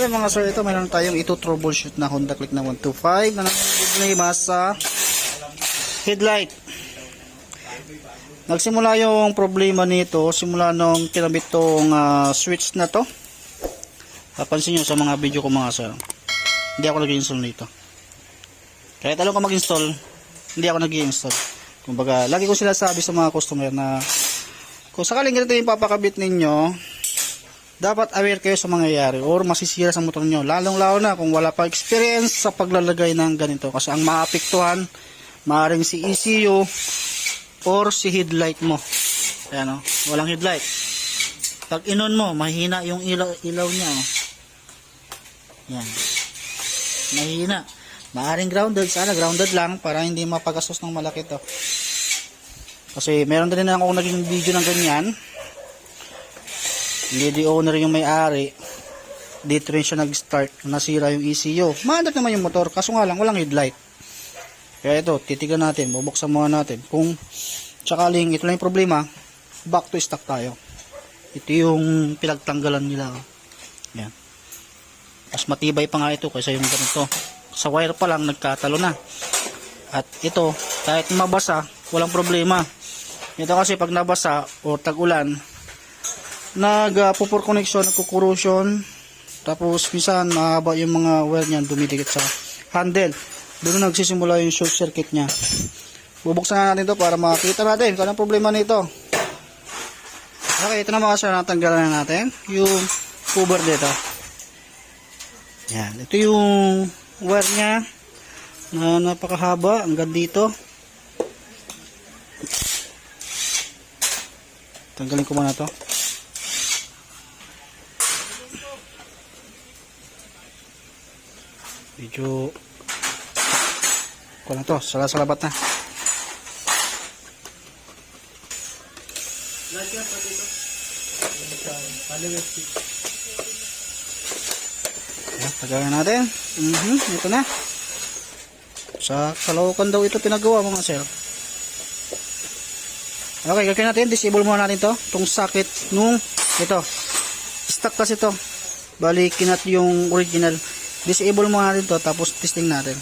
Ayun mga sir, ito meron tayong ito troubleshoot na Honda Click na 125 na problema sa headlight. Nagsimula yung problema nito simula nung kinabit tong ah, switch na to. Papansin nyo sa mga video ko mga sir. Hindi ako nag-install nito. Kahit alam ko mag-install, hindi ako nag-install. Kumbaga, lagi ko sila sabi sa mga customer na kung sakaling ganito yung papakabit ninyo, dapat aware kayo sa mangyayari or masisira sa motor nyo. Lalong lalo na kung wala pa experience sa paglalagay ng ganito. Kasi ang maapektuhan, maaaring si ECU or si headlight mo. Ayan o, walang headlight. Pag inon mo, mahina yung ilaw, ilaw niya. Oh. Yan. Mahina. Maaring grounded. Sana grounded lang para hindi mapagastos ng malaki to. Kasi meron din na ako naging video ng ganyan. Lady owner yung may-ari. Dito rin siya nag-start. Nasira yung ECU. Maandak naman yung motor. Kaso nga lang, walang headlight. Kaya ito, titigan natin. Bubuksan muna natin. Kung sakaling ito lang yung problema, back to stock tayo. Ito yung pinagtanggalan nila. Yan. Mas matibay pa nga ito kaysa yung ganito. Sa wire pa lang, nagkatalo na. At ito, kahit mabasa, walang problema. Ito kasi pag nabasa o tag-ulan, nag-pupur connection, nagkukorrosion, tapos minsan mahaba yung mga wire niyan, dumidikit sa handle. Doon nagsisimula yung short circuit niya. Bubuksan na natin to para makita natin kung anong problema nito. Okay, ito na mga sir, natanggalan na natin yung cover dito. Yan, ito yung wire niya na napakahaba hanggang dito. Tanggalin ko muna to. Medyo ko lang to, salasalabat na. Ayan, tagalin natin. Mhm, ito na. Sa Caloocan daw ito pinagawa mga sir. Okay, gagawin natin. Disable muna natin to. Itong socket nung ito. Stuck kasi to. Bali, kinat yung original. Disable muna natin to. Tapos testing natin.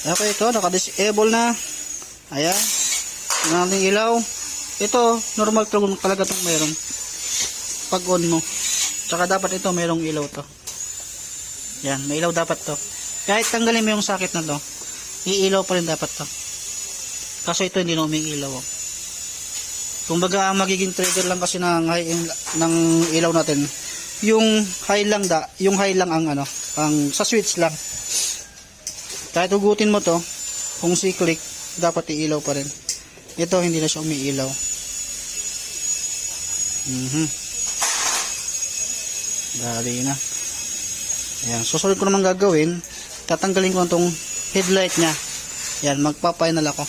Okay, ito. Naka-disable na. Ayan. Tingnan natin ilaw. Ito, normal talaga itong mayroon. Pag on mo. Tsaka dapat ito mayroong ilaw to. Yan, may ilaw dapat to. Kahit tanggalin mo yung socket na to, iilaw pa rin dapat to. Kaso ito hindi na umiilaw. oh. Kumbaga magiging trigger lang kasi ng ng ilaw natin, yung high lang da, yung high lang ang ano, ang sa switch lang. Kahit ugutin mo to, kung si click, dapat iilaw pa rin. Ito hindi na siya umiilaw. Mhm. Dali na. Ayan, susunod ko naman gagawin, tatanggalin ko itong headlight niya. Yan, magpa-final ako.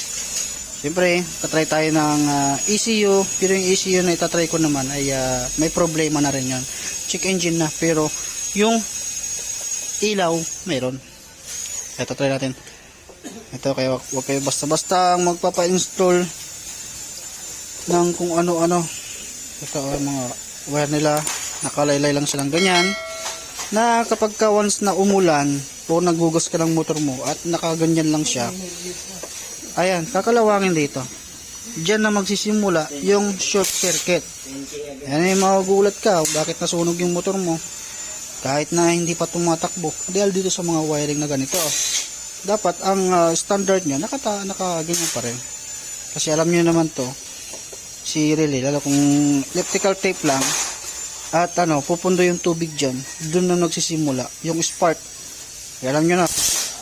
Siyempre, tatry tayo ng ah, ECU, pero yung ECU na itatry ko naman ay ah, may problema na rin yan. Check engine na, pero yung ilaw, mayroon. Ito, try natin. Ito, kaya wag kayo basta-basta magpapa-install ng kung ano-ano. Ito, ang mga wire nila, nakalaylay lang silang ganyan na kapag ka once na umulan o nagugas ka ng motor mo at nakaganyan lang siya ayan, kakalawangin dito dyan na magsisimula yung short circuit ayan yung magugulat ka bakit nasunog yung motor mo kahit na hindi pa tumatakbo dahil dito sa mga wiring na ganito dapat ang ah, standard nyo nakata, nakaganyan pa rin kasi alam nyo naman to si relay lalo kung electrical tape lang at ano, pupundo yung tubig dyan. Doon na nagsisimula. Yung spark. Alam nyo na,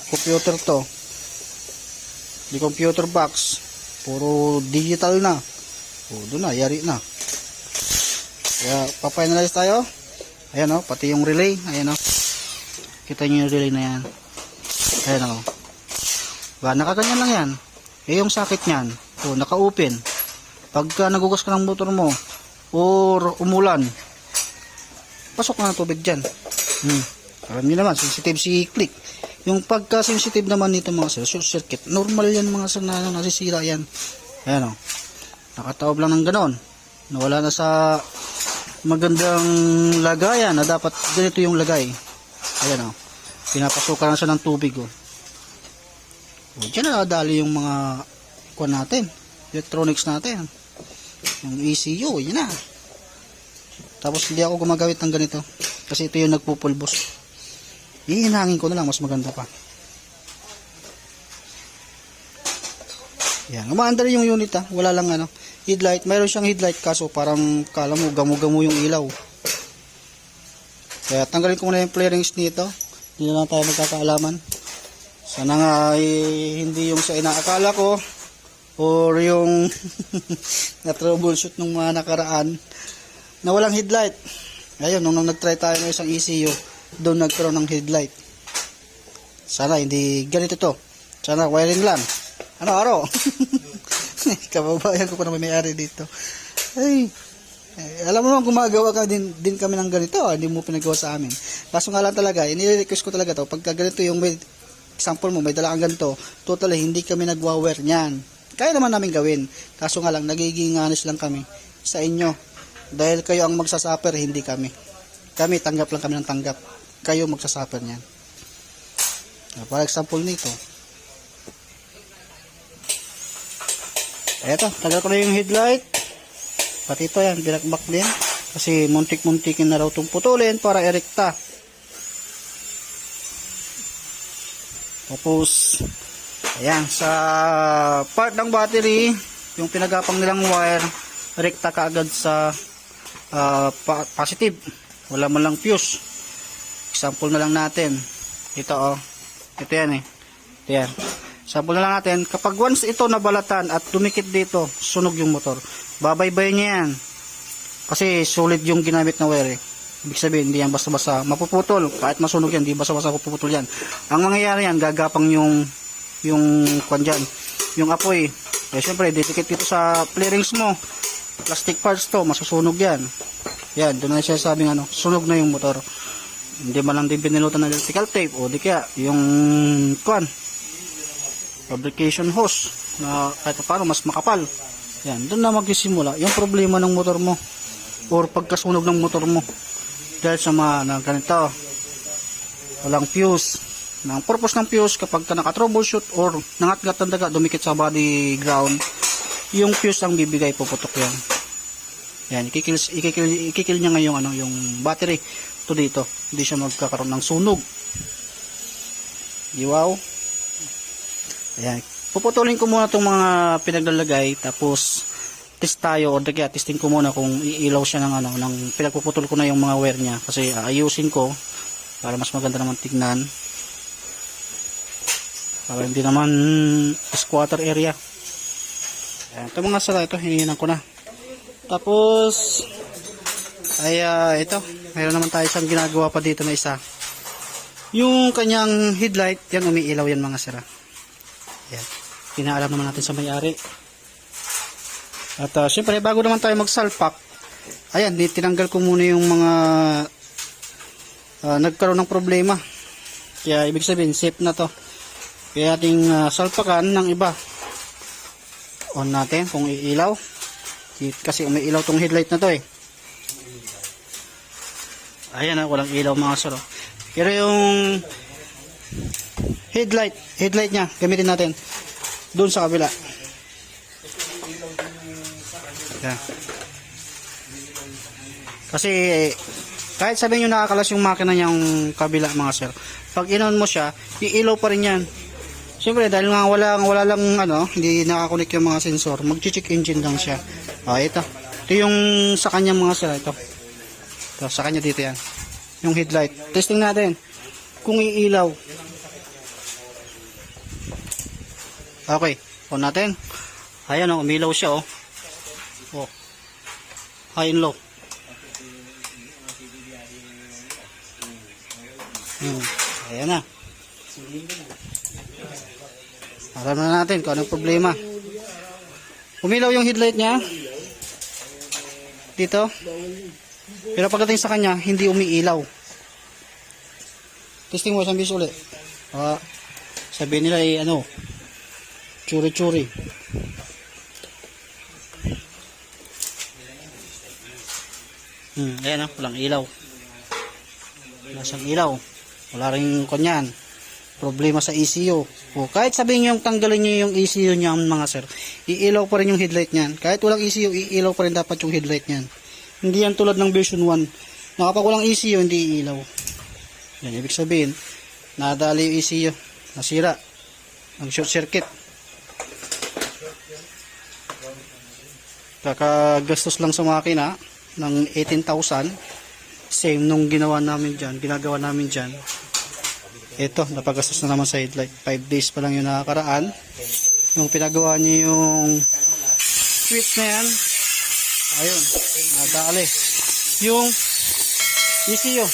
computer to. Di computer box. Puro digital na. O, doon na, yari na. Kaya, pafinalize tayo. Ayan o, pati yung relay. Ayan o. Kita nyo yung relay na yan. Ayan o. Ba, nakaganyan lang yan. Eh, yung socket niyan. O, naka-open. Pagka nagugas ka ng motor mo, or umulan, pasok na ng tubig dyan. Hmm. Alam niyo naman, sensitive si click. Yung pagka-sensitive naman nito mga sir, short circuit, normal yan mga sir na nasisira yan. Ayan o. Nakataob lang ng ganon. Nawala na sa magandang lagayan na dapat ganito yung lagay. Ayan o. Pinapasukan na siya ng tubig o. O, dyan na nadali yung mga kuwan natin. Electronics natin. Yung ECU, yun na. Tapos hindi ako gumagamit ng ganito. Kasi ito yung nagpupulbos. Ihinangin ko na lang, mas maganda pa. Yan, umaandar yung unit ha. Wala lang ano. Headlight, mayroon siyang headlight kaso parang kala mo gamo-gamo yung ilaw. Kaya tanggalin ko muna yung flarings nito. Hindi na lang tayo magkakaalaman. Sana nga eh, hindi yung sa inaakala ko or yung na troubleshoot nung mga nakaraan na walang headlight. Ayun, nung, nung nag-try tayo ng isang ECU, doon nagkaroon ng headlight. Sana hindi ganito to. Sana wiring lang. Ano, aro? Kababayan ko pa naman may-ari dito. Ay, eh, alam mo naman gumagawa ka din, din kami ng ganito, hindi mo pinagawa sa amin. Kaso nga lang talaga, inire-request ko talaga to, pagka ganito yung may, example mo, may dala kang ganito, totally hindi kami nagwa-wear niyan. Kaya naman namin gawin. Kaso nga lang, nagiging honest lang kami sa inyo. Dahil kayo ang magsasuffer, hindi kami. Kami, tanggap lang kami ng tanggap. Kayo magsasuffer niyan. Ah, Para example nito, Eto, tagal ko na yung headlight. Pati ito yan, binakbak din. Kasi muntik-muntikin na raw itong putulin para erekta. Tapos, ayan, sa part ng battery, yung pinagapang nilang wire, rekta ka agad sa pa- positive. Wala man lang fuse. Example na lang natin. Ito oh. Ito yan eh. Yan. Sample na lang natin, kapag once ito nabalatan at dumikit dito, sunog yung motor. Babaybay niya yan. Kasi solid yung ginamit na wire eh. Ibig sabihin, hindi yan basta-basta mapuputol. Kahit masunog yan, hindi basta-basta mapuputol yan. Ang mangyayari yan, gagapang yung yung kwan dyan, yung apoy. Eh, syempre, didikit dito sa flarings mo. Plastic parts to, masusunog yan. Yan, doon na siya sabing ano, sunog na yung motor. Hindi man lang din binilutan ng electrical tape o di kaya yung kwan, fabrication hose na kahit paano mas makapal. Yan, doon na magsisimula yung problema ng motor mo or pagkasunog ng motor mo. Dahil sa mga na ganito, walang fuse. Ang purpose ng fuse kapag ka naka-troubleshoot or nangatgat ng daga, dumikit sa body ground, yung fuse ang bibigay, puputok yan. Yan, ikikil, ikikil, ikikil niya ngayon ano, yung battery to dito. Hindi siya magkakaroon ng sunog. Di wow? Ayan. Puputulin ko muna itong mga pinaglalagay tapos test tayo o kaya testing ko muna kung iilaw siya ng ano ng pinagpuputol ko na yung mga wire niya kasi aayusin ko para mas maganda naman tignan para hindi naman squatter area Ayan, ito mga sala ito hinihinan ko na tapos ay ah, ito mayroon naman tayo isang ginagawa pa dito na isa yung kanyang headlight yan umiilaw yan mga sira yan. Pinaalam naman natin sa may-ari. At uh, syempre, bago naman tayo magsalpak, ayan, tinanggal ko muna yung mga ah, nagkaroon ng problema. Kaya ibig sabihin, safe na to. Kaya ating ah, salpakan ng iba. On natin kung iilaw. Kasi umiilaw tong headlight na to eh. Ayan na, walang ilaw mga sir. oh. Pero yung headlight, headlight niya, gamitin natin. Doon sa kabila. Yan. Kasi kahit sabihin nyo nakakalas yung makina niyang kabila mga sir, pag inon mo siya, iilaw pa rin yan. Siyempre dahil nga wala, wala lang ano, hindi nakakonect yung mga sensor, mag-check engine lang siya. Ah, ito. Ito yung sa kanya mga sir, ito. Ito, sa kanya dito yan. Yung headlight. Testing natin. Kung iilaw, Okay, on natin. Ayan oh, umilaw siya oh. Oh. High and low. Hmm. Ayan na. Alam na natin kung anong problema. Umilaw yung headlight niya. Dito. Pero pagdating sa kanya, hindi umiilaw. Testing mo isang bis ulit. Ah, sabihin nila ay ano, Churi-churi. Hmm, ayan oh, walang ilaw. Wala siyang ilaw. Wala rin kanyan. Problema sa ECU. O, kahit sabihin nyo tanggalin nyo yung ECU niya mga sir, iilaw pa rin yung headlight niyan. Kahit walang ECU, iilaw pa rin dapat yung headlight niyan. Hindi yan tulad ng version 1. Na kapag walang ECU, hindi iilaw. Yan, ibig sabihin, nadali yung ECU. Nasira. Ang short circuit. Kakagastos lang sa makina ng 18,000. Same nung ginawa namin dyan, ginagawa namin dyan. Ito, napagastos na naman sa headlight. 5 days pa lang yung nakakaraan. Nung pinagawa niyo yung switch na yan, ayun, nadali. Yung ECU,